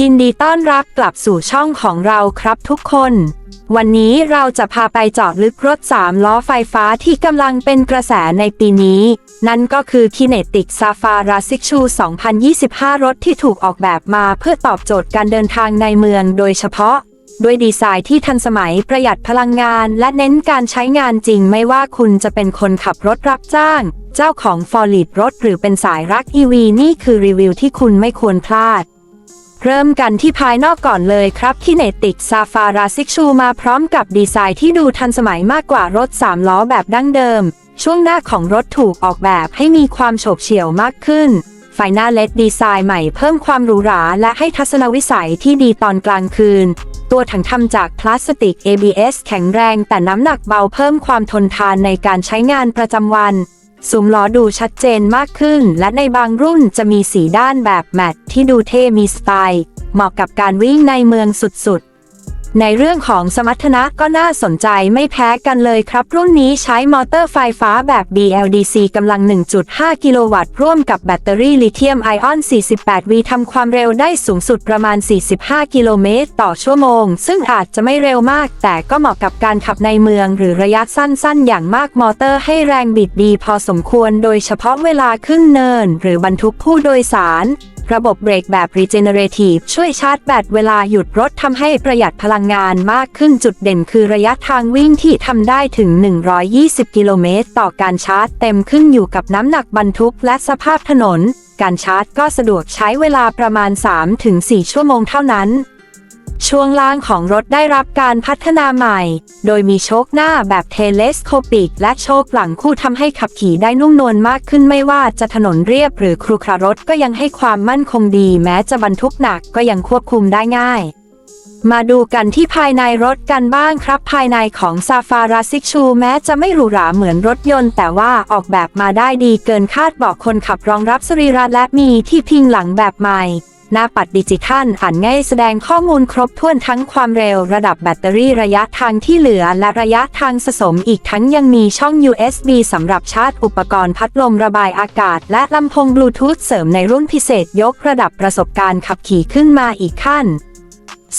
ยินดีต้อนรับกลับสู่ช่องของเราครับทุกคน วันนี้เราจะพาไปเจาะลึกรถ3ล้อไฟฟ้าที่กำลังเป็นกระแสในปีนี้ นั่นก็คือ Kinetic Safari 6 Shoe 2025 รถที่ถูกออกแบบมาเพื่อตอบโจทย์การเดินทางในเมืองโดยเฉพาะ ด้วยดีไซน์ที่ทันสมัยประหยัดพลังงานและเน้นการใช้งานจริงไม่ว่าคุณจะเป็นคนขับรถรับจ้าง เจ้าของฟอร์ลิดรถหรือเป็นสายรัก EV นี่คือรีวิวที่คุณไม่ควรพลาด เริ่มกันที่ภายนอกก่อนเลยครับ Kinetic Safari 6 Shoe มาพร้อมกับดีไซน์ที่ดูทันสมัยมากกว่ารถ 3 ล้อแบบดั้งเดิม ช่วงหน้าของรถถูกออกแบบให้มีความโฉบเฉี่ยวมากขึ้น ไฟหน้าเลดดีไซน์ใหม่เพิ่มความหรูหราและให้ทัศนวิสัยที่ดีตอนกลางคืน ตัวถังทำจากพลาสติก ABS แข็งแรงแต่น้ำหนักเบาเพิ่มความทนทานในการใช้งานประจำวัน ซุ้มล้อดูชัดเจนมากขึ้น และในบางรุ่นจะมีสีด้านแบบแมตต์ที่ดูเท่มีสไตล์ เหมาะกับการวิ่งในเมืองสุดๆ ในเรื่องของสมรรถนะก็น่าสนใจไม่แพ้กันเลยครับ รุ่นนี้ใช้มอเตอร์ไฟฟ้าแบบ BLDC กำลัง 1.5 กิโลวัตต์ร่วมกับแบตเตอรี่ลิเธียมไอออน 48 V ทำความเร็วได้สูงสุดประมาณ 45 กิโลเมตรต่อชั่วโมง ซึ่งอาจจะไม่เร็วมาก แต่ก็เหมาะกับการขับในเมืองหรือระยะสั้นๆ อย่างมากมอเตอร์ให้แรงบิดดีพอสมควร โดยเฉพาะเวลาขึ้นเนิน หรือบรรทุกผู้โดยสาร ระบบเบรกแบบ Regenerative ช่วยชาร์จแบตเวลาหยุดรถทำให้ประหยัดพลังงานมากขึ้นจุดเด่นคือระยะทางวิ่งที่ทำได้ถึง 120 กิโลเมตร ต่อการชาร์จเต็มขึ้นอยู่กับน้ำหนักบรรทุกและสภาพถนน การชาร์จก็สะดวกใช้เวลาประมาณ 3-4 ชั่วโมงเท่านั้น ช่วงล่างของรถได้รับการพัฒนาใหม่ โดยมีโชคหน้าแบบเทเลสโคปิก และโชคหลังคู่ทำให้ขับขี่ได้นุ่มนวลมากขึ้นไม่ว่าจะถนนเรียบหรือครุขระรถก็ยังให้ความมั่นคงดีแม้จะบรรทุกหนักก็ยังควบคุมได้ง่ายมาดูกันที่ภายในรถกันบ้างครับ ภายในของ Safari 6 Shoe แม้จะไม่หรูหราเหมือนรถยนต์ แต่ว่าออกแบบมาได้ดีเกินคาดบอกคนขับรองรับสรีระและมีที่พิงหลังแบบใหม่ หน้าปัดดิจิทัลอ่านง่ายแสดงข้อมูลครบถ้วนทั้งความเร็วระดับแบตเตอรี่ระยะทางที่เหลือและระยะทางสะสมอีกทั้งยังมีช่อง USB สำหรับชาร์จอุปกรณ์พัดลมระบายอากาศ และลำโพงบลูทูธเสริมในรุ่นพิเศษยกระดับประสบการณ์ขับขี่ขึ้นมาอีกขั้น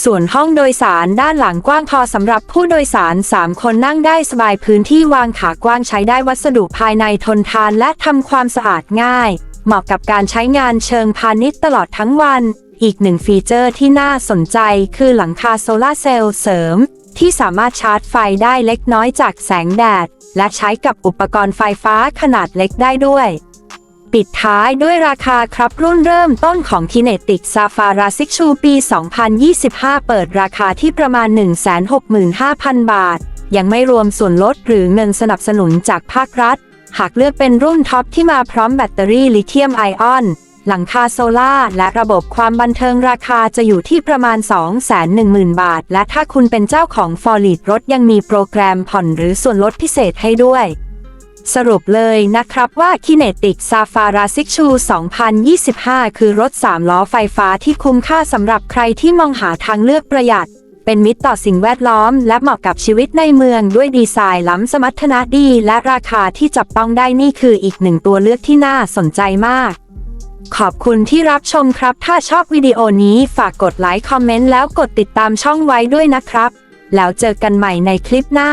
ส่วนห้องโดยสารด้านหลังกว้างพอสำหรับผู้โดยสาร 3 คนนั่งได้สบายพื้นที่วางขากว้างใช้ได้วัสดุภายในทนทานและทำความสะอาดง่าย เหมาะกับการใช้งานเชิงพาณิชย์ตลอดทั้งวัน อีกหนึ่งฟีเจอร์ที่น่าสนใจคือหลังคาโซลาร์เซลล์เสริม ที่สามารถชาร์จไฟได้เล็กน้อยจากแสงแดด และใช้กับอุปกรณ์ไฟฟ้าขนาดเล็กได้ด้วยปิดท้ายด้วยราคาครับรุ่นเริ่มต้นของ Kinetic Safari 6 Shoe ปี 2025 เปิดราคาที่ประมาณ 165,000 บาท ยังไม่รวมส่วนลดหรือเงินสนับสนุนจากภาครัฐ หากเลือกเป็นรุ่นท็อปที่มาพร้อมแบตเตอรี่ลิเธียมไอออน หลังคาโซล่าและระบบความบันเทิงราคาจะอยู่ที่ประมาณ 210,000 บาท และถ้าคุณเป็นเจ้าของฟอร์ลิดรถยังมีโปรแกรมผ่อนหรือส่วนลดพิเศษให้ด้วยสรุปเลยนะครับว่า Kinetic Safari 6 Shoe 2025 คือรถ 3 ล้อไฟฟ้าที่คุ้มค่าสำหรับใครที่มองหาทางเลือกประหยัด เป็นมิตรต่อสิ่งแวดล้อม และเหมาะกับชีวิตในเมืองด้วยดีไซน์ล้ำสมรรถนะดี และราคาที่จับต้องได้นี่คืออีกหนึ่งตัวเลือกที่น่าสนใจมาก ขอบคุณที่รับชมครับ ถ้าชอบวิดีโอนี้ฝากกดไลค์คอมเมนต์แล้วกดติดตามช่องไว้ด้วยนะครับ แล้วเจอกันใหม่ในคลิปหน้า